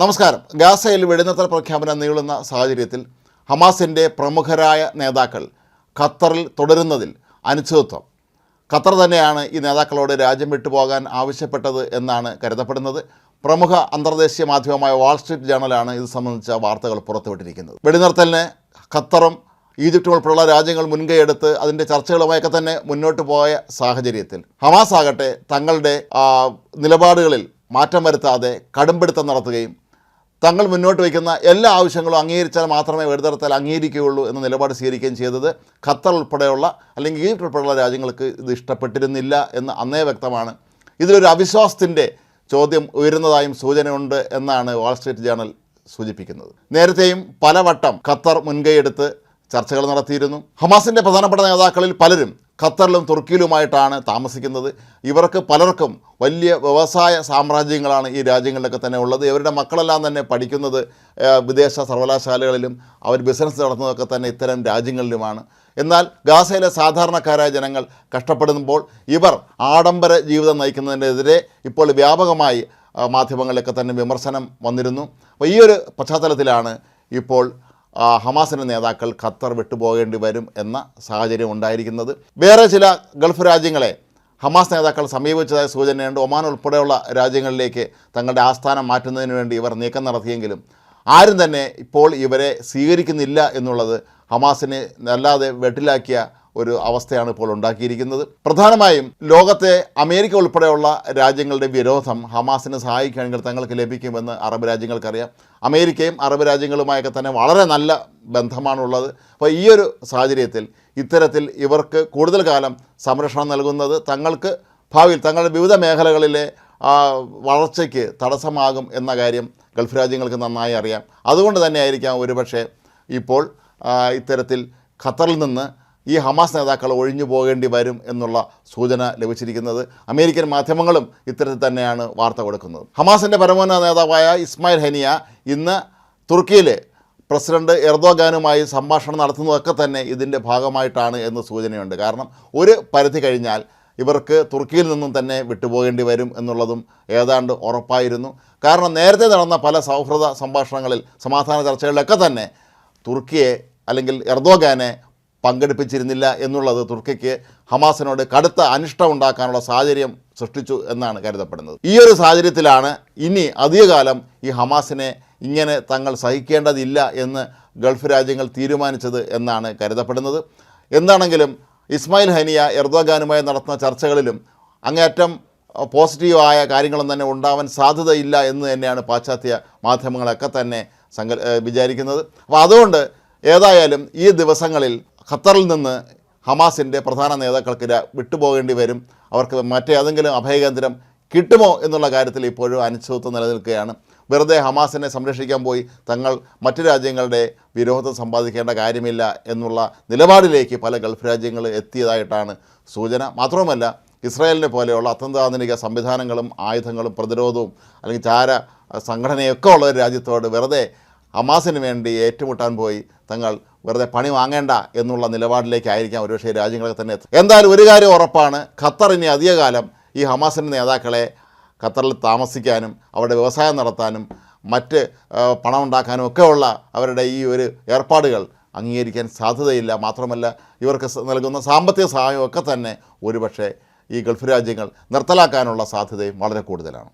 നമസ്കാരം. ഗാസയിൽ വെടിനിർത്തൽ പ്രഖ്യാപനം നീളുന്ന സാഹചര്യത്തിൽ ഹമാസിന്റെ പ്രമുഖരായ നേതാക്കൾ ഖത്തറിൽ തുടരുന്നതിൽ അനിശ്ചിതത്വം ഖത്തർ തന്നെയാണ് ഈ നേതാക്കളോട് രാജ്യം വിട്ടുപോകാൻ ആവശ്യപ്പെട്ടത് എന്നാണ് കരുതപ്പെടുന്നത്. പ്രമുഖ അന്തർദേശീയ മാധ്യമമായ വാൾസ്ട്രീറ്റ് ജേണലാണ് ഇത് സംബന്ധിച്ച വാർത്തകൾ പുറത്തുവിട്ടിരിക്കുന്നത്. വെടിനിർത്തലിന് ഖത്തറും ഈജിപ്തും ഉൾപ്പെടെയുള്ള രാജ്യങ്ങൾ മുൻകൈയെടുത്ത് അതിന്റെ ചർച്ചകളുമായൊക്കെ തന്നെ മുന്നോട്ട് പോയ സാഹചര്യത്തിൽ ഹമാസ് ആകട്ടെ തങ്ങളുടെ നിലപാടുകളിൽ മാറ്റം വരുത്താതെ കടുംപിടുത്തം നടത്തുകയും തങ്ങൾ മുന്നോട്ട് വയ്ക്കുന്ന എല്ലാ ആവശ്യങ്ങളും അംഗീകരിച്ചാൽ മാത്രമേ വെടിനിർത്തൽ അംഗീകരിക്കുകയുള്ളൂ എന്ന നിലപാട് സ്വീകരിക്കുകയും ചെയ്തത് ഖത്തർ ഉൾപ്പെടെയുള്ള അല്ലെങ്കിൽ ഈജിപ്ത് ഉൾപ്പെടെയുള്ള രാജ്യങ്ങൾക്ക് ഇത് ഇഷ്ടപ്പെട്ടിരുന്നില്ല എന്ന് അന്നേ വ്യക്തമാണ്. ഇതിലൊരു അവിശ്വാസത്തിന്റെ ചോദ്യം ഉയരുന്നതായും സൂചനയുണ്ട് എന്നാണ് വാൾ സ്ട്രീറ്റ് ജേണൽ സൂചിപ്പിക്കുന്നത്. നേരത്തെയും പലവട്ടം ഖത്തർ മുൻകൈയെടുത്ത് ചർച്ചകൾ നടത്തിയിരുന്നു. ഹമാസിന്റെ പ്രധാനപ്പെട്ട നേതാക്കളിൽ പലരും ഖത്തറിലും തുർക്കിയിലുമായിട്ടാണ് താമസിക്കുന്നത്. ഇവർക്ക് പലർക്കും വലിയ വ്യവസായ സാമ്രാജ്യങ്ങളാണ് ഈ രാജ്യങ്ങളിലൊക്കെ തന്നെ ഉള്ളത്. ഇവരുടെ മക്കളെല്ലാം തന്നെ പഠിക്കുന്നത് വിദേശ സർവകലാശാലകളിലും അവർ ബിസിനസ് നടത്തുന്നതൊക്കെ തന്നെ ഇത്തരം രാജ്യങ്ങളിലുമാണ്. എന്നാൽ ഗാസയിലെ സാധാരണക്കാരായ ജനങ്ങൾ കഷ്ടപ്പെടുമ്പോൾ ഇവർ ആഡംബര ജീവിതം നയിക്കുന്നതിനെതിരെ ഇപ്പോൾ വ്യാപകമായി മാധ്യമങ്ങളിലൊക്കെ തന്നെ വിമർശനം വന്നിരുന്നു. അപ്പോൾ ഈ ഒരു പശ്ചാത്തലത്തിലാണ് ഇപ്പോൾ ഹമാസിന്റെ നേതാക്കൾ ഖത്തർ വിട്ടുപോകേണ്ടി വരും എന്ന സാഹചര്യം ഉണ്ടായിരിക്കുന്നത്. വേറെ ചില ഗൾഫ് രാജ്യങ്ങളെ ഹമാസ് നേതാക്കൾ സമീപിച്ചതായ സൂചനയുണ്ട്. ഒമാൻ ഉൾപ്പെടെയുള്ള രാജ്യങ്ങളിലേക്ക് തങ്ങളുടെ ആസ്ഥാനം മാറ്റുന്നതിന് വേണ്ടി ഇവർ നീക്കം നടത്തിയെങ്കിലും ആരും തന്നെ ഇപ്പോൾ ഇവരെ സ്വീകരിക്കുന്നില്ല എന്നുള്ളത് ഹമാസിനെ അല്ലാതെ വെട്ടിലാക്കിയ ഒരു അവസ്ഥയാണ് ഇപ്പോൾ ഉണ്ടാക്കിയിരിക്കുന്നത്. പ്രധാനമായും ലോകത്തെ അമേരിക്ക ഉൾപ്പെടെയുള്ള രാജ്യങ്ങളുടെ വിരോധം ഹമാസിനെ സഹായിക്കുകയാണെങ്കിൽ തങ്ങൾക്ക് ലഭിക്കുമെന്ന് അറബ് രാജ്യങ്ങൾക്കറിയാം. അമേരിക്കയും അറബ് രാജ്യങ്ങളുമായൊക്കെ തന്നെ വളരെ നല്ല ബന്ധമാണുള്ളത്. അപ്പോൾ ഈ ഒരു സാഹചര്യത്തിൽ ഇത്തരത്തിൽ ഇവർക്ക് കൂടുതൽ കാലം സംരക്ഷണം നൽകുന്നത് തങ്ങൾക്ക് ഭാവിയിൽ തങ്ങളുടെ വിവിധ മേഖലകളിലെ വളർച്ചയ്ക്ക് തടസ്സമാകും എന്ന കാര്യം ഗൾഫ് രാജ്യങ്ങൾക്ക് നന്നായി അറിയാം. അതുകൊണ്ട് തന്നെ ആയിരിക്കാം ഒരുപക്ഷെ ഇപ്പോൾ ഇത്തരത്തിൽ ഖത്തറിൽ നിന്ന് ഈ ഹമാസ് നേതാക്കൾ ഒഴിഞ്ഞു പോകേണ്ടി വരും എന്നുള്ള സൂചന ലഭിച്ചിരിക്കുന്നത് അമേരിക്കൻ മാധ്യമങ്ങളും ഇത്തരത്തിൽ തന്നെയാണ് വാർത്ത കൊടുക്കുന്നത്. ഹമാസിന്റെ പരമോന്നത നേതാവായ ഇസ്മായിൽ ഹനിയ ഇന്ന് തുർക്കിയിലെ പ്രസിഡന്റ് എർദോഗാനുമായി സംഭാഷണം നടത്തുന്നതൊക്കെ തന്നെ ഇതിന്റെ ഭാഗമായിട്ടാണ് എന്ന് സൂചനയുണ്ട്. കാരണം ഒരു പരിധി കഴിഞ്ഞാൽ ഇവർക്ക് തുർക്കിയിൽ നിന്നും തന്നെ വിട്ടുപോകേണ്ടി വരും എന്നുള്ളതും ഏതാണ്ട് ഉറപ്പായിരുന്നു. കാരണം നേരത്തെ നടന്ന പല സൗഹൃദ സംഭാഷണങ്ങളിൽ സമാധാന ചർച്ചകളിലൊക്കെ തന്നെ തുർക്കിയെ അല്ലെങ്കിൽ എർദോഗാനെ പങ്കെടുപ്പിച്ചിരുന്നില്ല എന്നുള്ളത് തുർക്കിക്ക് ഹമാസിനോട് കടുത്ത അനിഷ്ടം ഉണ്ടാക്കാനുള്ള സാഹചര്യം സൃഷ്ടിച്ചു എന്നാണ് കരുതപ്പെടുന്നത്. ഈ ഒരു സാഹചര്യത്തിലാണ് ഇനി അധികകാലം ഈ ഹമാസിനെ ഇങ്ങനെ തങ്ങൾ സഹിക്കേണ്ടതില്ല എന്ന് ഗൾഫ് രാജ്യങ്ങൾ തീരുമാനിച്ചത് എന്നാണ് കരുതപ്പെടുന്നത്. എന്താണെങ്കിലും ഇസ്മായിൽ ഹനിയ എർദോഗാനുമായി നടത്തുന്ന ചർച്ചകളിലും അങ്ങേയറ്റം പോസിറ്റീവായ കാര്യങ്ങളും തന്നെ ഉണ്ടാവാൻ സാധ്യതയില്ല എന്ന് തന്നെയാണ് പാശ്ചാത്യ മാധ്യമങ്ങളൊക്കെ തന്നെ സങ്കൽ വിചാരിക്കുന്നത്. അപ്പോൾ അതുകൊണ്ട് ഏതായാലും ഈ ദിവസങ്ങളിൽ ഖത്തറിൽ നിന്ന് ഹമാസിന്റെ പ്രധാന നേതാക്കൾക്ക് വിട്ടുപോകേണ്ടി വരും. അവർക്ക് മറ്റേതെങ്കിലും അഭയകേന്ദ്രം കിട്ടുമോ എന്നുള്ള കാര്യത്തിൽ ഇപ്പോഴും അനിശ്ചിതത്വം നിലനിൽക്കുകയാണ്. വെറുതെ ഹമാസിനെ സംരക്ഷിക്കാൻ പോയി തങ്ങൾ മറ്റു രാജ്യങ്ങളുടെ വിരോധം സമ്പാദിക്കേണ്ട കാര്യമില്ല എന്നുള്ള നിലപാടിലേക്ക് പല ഗൾഫ് രാജ്യങ്ങൾ എത്തിയതായിട്ടാണ് സൂചന. മാത്രവുമല്ല ഇസ്രായേലിനെ പോലെയുള്ള അത്യന്താധുനിക സംവിധാനങ്ങളും ആയുധങ്ങളും പ്രതിരോധവും അല്ലെങ്കിൽ ചാര സംഘടനയൊക്കെ ഉള്ള ഒരു രാജ്യത്തോട് വെറുതെ ഹമാസിന് വേണ്ടി ഏറ്റുമുട്ടാൻ പോയി തങ്ങൾ വെറുതെ പണി വാങ്ങേണ്ട എന്നുള്ള നിലപാടിലേക്കായിരിക്കാം ഒരുപക്ഷേ രാജ്യങ്ങളൊക്കെ തന്നെ എന്തായാലും ഒരു കാര്യം ഉറപ്പാണ് ഖത്തർ ഇനി അധികകാലം ഈ ഹമാസിന്റെ നേതാക്കളെ ഖത്തറിൽ താമസിക്കാനും അവരുടെ വ്യവസായം നടത്താനും മറ്റ് പണം ഉണ്ടാക്കാനും ഒക്കെയുള്ള അവരുടെ ഈ ഒരു ഏർപ്പാടുകൾ അംഗീകരിക്കാൻ സാധ്യതയില്ല. മാത്രമല്ല ഇവർക്ക് നൽകുന്ന സാമ്പത്തിക സഹായമൊക്കെ തന്നെ ഒരുപക്ഷെ ഈ ഗൾഫ് രാജ്യങ്ങൾ നിർത്തലാക്കാനുള്ള സാധ്യതയും വളരെ കൂടുതലാണ്.